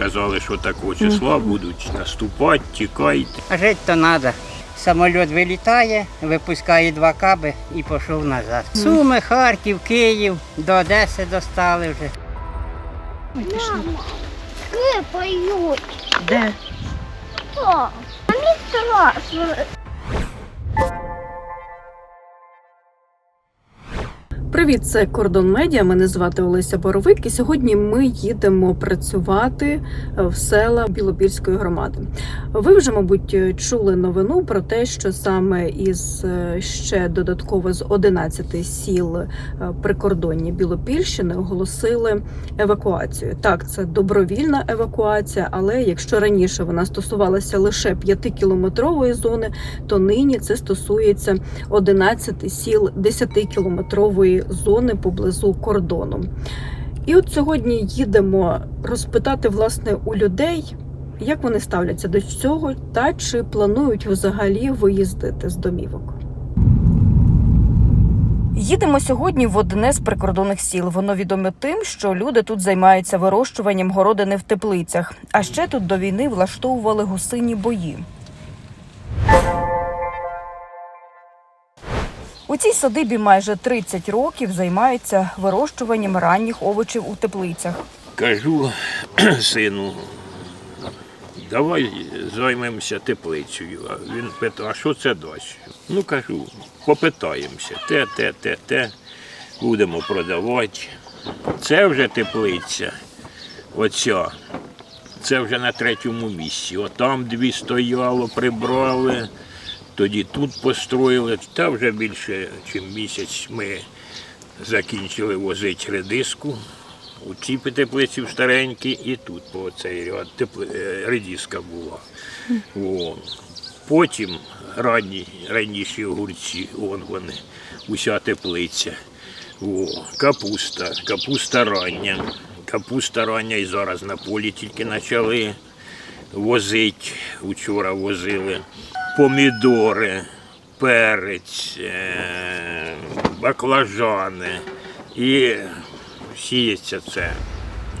сказали, що такого числа будуть наступати, тікайте. А жити то треба. Самоліт вилітає, випускає два каби і пішов назад. Суми, Харків, Київ, до Одеси достали вже. Кипають. Де? О, мені страшно. Привіт, це Кордон Медіа. Мене звати Олеся Боровик. І сьогодні ми їдемо працювати в села Білопільської громади. Ви вже, мабуть, чули новину про те, що саме із е, ще додатково з 11 сіл е, прикордоння Білопільщини оголосили евакуацію. Так, це добровільна евакуація, але якщо раніше вона стосувалася лише 5-кілометрової зони, то нині це стосується 11 сіл 10-кілометрової зони поблизу кордону. І от сьогодні їдемо розпитати власне у людей, як вони ставляться до цього, та чи планують взагалі виїздити з домівок. Їдемо сьогодні в одне з прикордонних сіл. Воно відоме тим, що люди тут займаються вирощуванням городини в теплицях. А ще тут до війни влаштовували гусині бої. У цій садибі майже 30 років займаються вирощуванням ранніх овочів у теплицях. Кажу сину, давай займемося теплицею. А він питає, а що це дасть? Ну кажу, попитаємося. Те, те, те, те. Будемо продавати. Це вже теплиця. Оця. Це вже на третьому місці. Отам дві стояло, прибрали. Тоді тут построїли. Та вже більше, ніж місяць ми закінчили возити редиску. У цій теплиці старенькій і тут по цей ряд тепли... е, редиска була. О. Потім ранні, ранніші огурці, вон вони, уся теплиця. О. Капуста, капуста рання. Капуста рання і зараз на полі тільки почали возити. Учора возили. Помідори, перець, е, баклажани. І сіється це,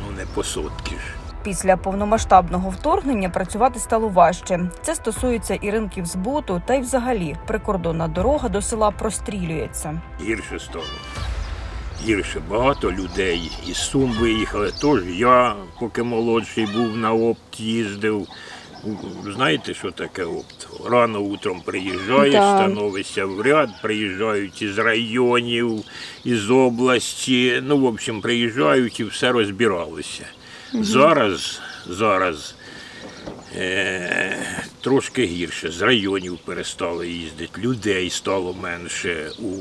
ну не по сотки ж. Після повномасштабного вторгнення працювати стало важче. Це стосується і ринків збуту, та й взагалі прикордонна дорога до села прострілюється. Гірше стало. Гірше багато людей із Сум виїхали. Тож я, поки молодший був на опт, їздив. Знаєте, що таке опт? Рано утром приїжджаєш, Так. становишся в ряд, приїжджають із районів, із області. Ну, в общем, приїжджають і все розбиралося. Зараз, зараз е, трошки гірше. З районів перестали їздити, людей стало менше у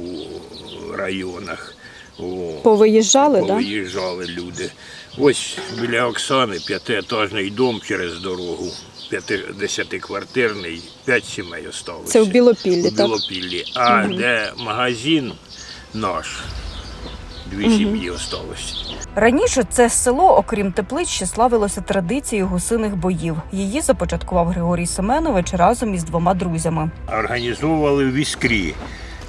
районах. О, Повиїжджали, повиїжджали люди. Ось біля Оксани п'ятиетажний дом через дорогу, п'яти- десятиквартирний, п'ять сімей осталося. Це в Білопіллі, так? Білопіллі. А де магазин наш, дві сім'ї осталося. Раніше це село, окрім теплиць, ще славилося традицією гусиних боїв. Її започаткував Григорій Семенович разом із двома друзями. Організовували в іскрі.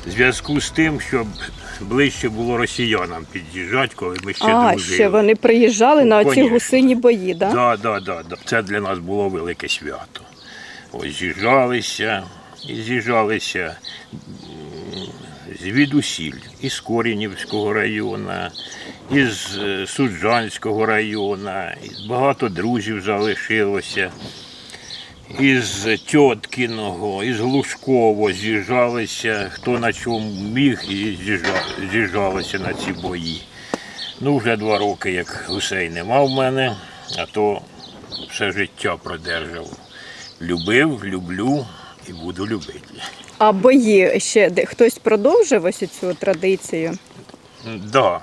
В зв'язку з тим, щоб ближче було росіянам під'їжджати, коли ми ще А, дружили. ще вони приїжджали Ну, на оці конечно. гусині бої, да? Да, да, да, да. Це для нас було велике свято. Ось з'їжджалися і з'їжджалися м, звідусіль, із Корінівського району, із е, Суджанського району, і багато друзів залишилося. Із Тьоткіного, із Глушково з'їжджалися, хто на чому міг, і з'їжджалися на ці бої. Ну, вже два роки, як гусей нема в мене, а то все життя продержав. Любив, люблю і буду любити. А бої ще хтось продовжив ось цю традицію? Да.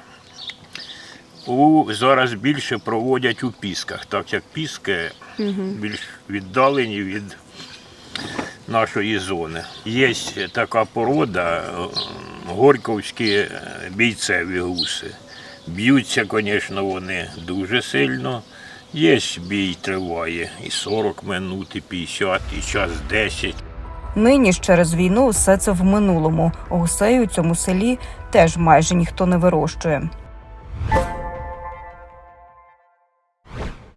У, зараз більше проводять у пісках, так як піски більш віддалені від нашої зони. Є така порода, е, горьковські е, бійцеві гуси. Б'ються, звісно, вони дуже сильно. Є бій триває і 40 минут, і 50, і час 10. Нині ж через війну все це в минулому. Гусей у цьому селі теж майже ніхто не вирощує.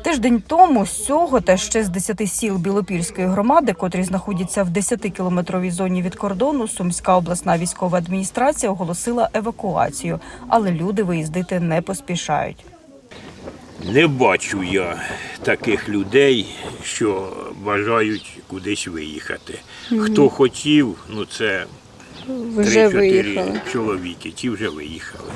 Тиждень тому з цього та ще з 10 сіл Білопільської громади, котрі знаходяться в 10-кілометровій зоні від кордону, Сумська обласна військова адміністрація оголосила евакуацію, але люди виїздити не поспішають. Не бачу я таких людей, що бажають кудись виїхати. Хто хотів, ну це Вже 3-4 виїхали. чоловіки, ті вже виїхали.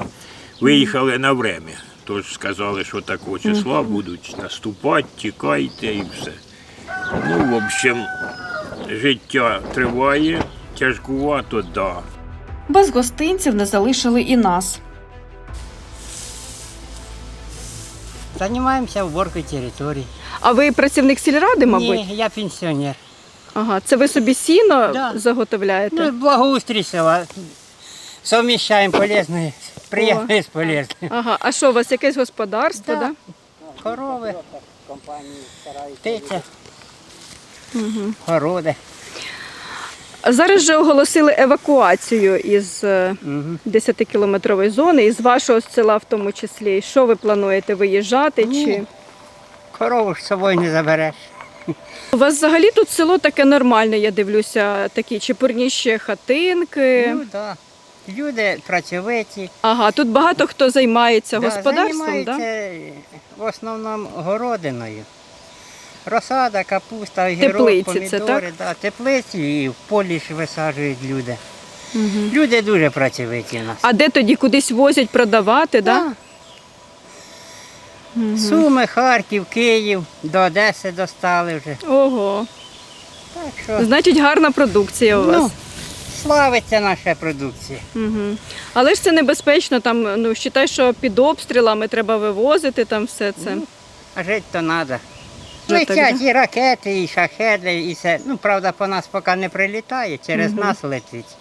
Виїхали на время. Тож сказали, що такого числа будуть наступати, тікайте і все. Ну, в общем, життя триває, тяжкувато, да. Без гостинців не залишили і нас. Займаємося уборкою території. А ви працівник сільради, мабуть? Ні, я пенсіонер. Ага, це ви собі сіно Да. заготовляєте? Ну, благоустрій села. Совміщаємо полезне, приємне з полезним. Ага, а що у вас якесь господарство, Да. да? Корови, птиця, городи. Зараз же оголосили евакуацію із е, Угу. 10-кілометрової зони, із вашого села в тому числі. Що ви плануєте виїжджати? Чи Корову ж з собою не забереш. у вас взагалі тут село таке нормальне, я дивлюся, такі чепурніші хатинки. Ну, да. Люди працьовиті. Ага, тут багато хто займається Да, господарством, да? займаються в основному городиною. Розсада, капуста, огірок, Теплиці помідори. це, так? Да, теплиці і в полі ж висаджують люди. Угу. Люди дуже працьовиті у нас. А де тоді кудись возять продавати, да? Да. Суми, Харків, Київ, до Одеси достали вже. Ого. Так що Значить, гарна продукція у вас. ну, славиться наша продукція. Угу. Але ж це небезпечно, там, ну, вважай, що під обстрілами треба вивозити там все це. Ну, А жити то треба. Ну, Летять і ракети, і шахеди, і все. Ну, правда, по нас поки не прилітає, через Мгм. нас летить.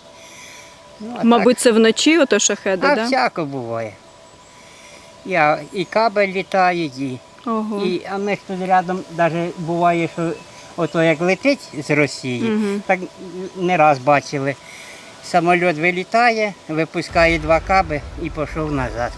Ну, а Мабуть, це вночі ото шахеди, так, а да? всяко буває. І, і кабель літають, і, Ого. і, а ми ж тут рядом навіть буває, що ото як летить з Росії, Мгм. так не раз бачили. Самоліт вилітає, випускає два каби і пішов назад.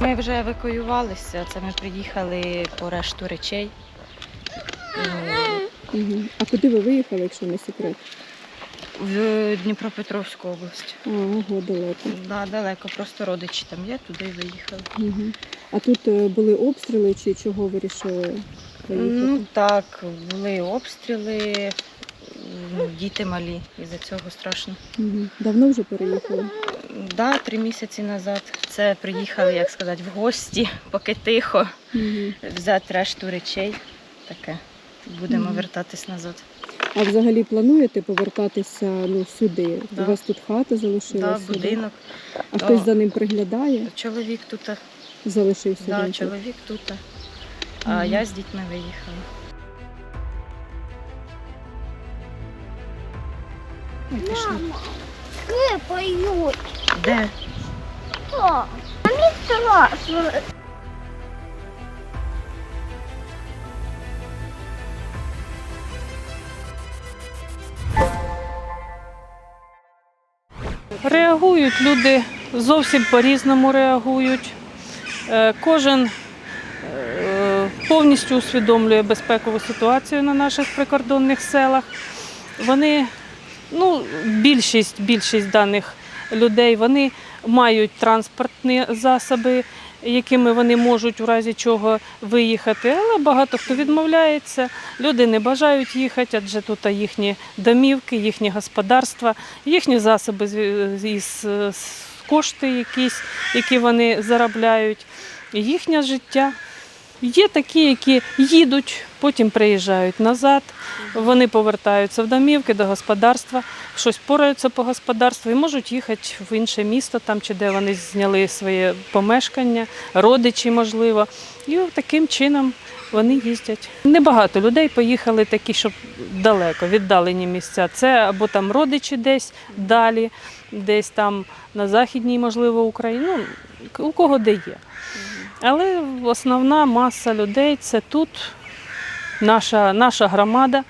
Ми вже евакуювалися, це ми приїхали по решту речей. А куди ви виїхали, якщо не секрет? В Дніпропетровську область. А, ого, далеко. Да, далеко, просто родичі там є, туди й виїхали. Угу. А тут е, були обстріли чи чого вирішили Ну так, були обстріли, ну, діти малі, із-за цього страшно. Давно вже переїхали? Да, три місяці назад це приїхали, як сказати, в гості, поки тихо, Угу. взяти решту речей. Таке. Будемо Мгм. вертатись назад. А взагалі плануєте повертатися ну, сюди? Да. У вас тут хата Да, залишилася? будинок. А Да. хтось за ним приглядає? Чоловік тут. Залишився Да, він чоловік тут. А Мгм. я з дітьми виїхала. Мама, кипають. Де? О, мені страшно. Реагують люди зовсім по-різному реагують. Е, Кожен е, повністю усвідомлює безпекову ситуацію на наших прикордонних селах. Вони, ну, більшість, більшість даних людей, вони мають транспортні засоби, якими вони можуть у разі чого виїхати, але багато хто відмовляється. Люди не бажають їхати, адже тут їхні домівки, їхні господарства, їхні засоби з- кошти якісь, які вони заробляють, їхнє життя. Є такі, які їдуть, потім приїжджають назад, вони повертаються в домівки до господарства, щось пораються по господарству і можуть їхати в інше місто, там чи де вони зняли своє помешкання, родичі, можливо. І таким чином вони їздять. Небагато людей поїхали такі, щоб далеко, віддалені місця. Це або там родичі десь далі, десь там на західній, можливо, Україні. Ну, у кого де є. Але основна маса людей це тут, наша, наша громада.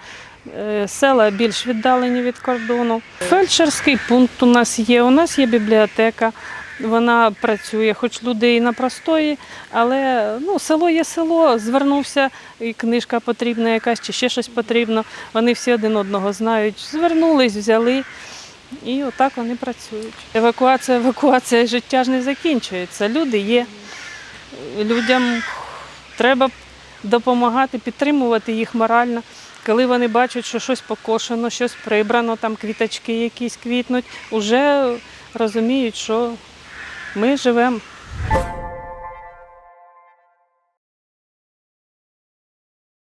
Е, Села більш віддалені від кордону. Фельдшерський пункт у нас є. У нас є бібліотека. Вона працює, хоч люди і на простої, але ну, село є село. Звернувся, і книжка потрібна якась, чи ще щось потрібно. Вони всі один одного знають. Звернулись, взяли. І отак вони працюють. Евакуація, евакуація, життя ж не закінчується. Люди є. Людям треба допомагати, підтримувати їх морально. Коли вони бачать, що щось покошено, щось прибрано, там квіточки якісь квітнуть, вже розуміють, що ми живемо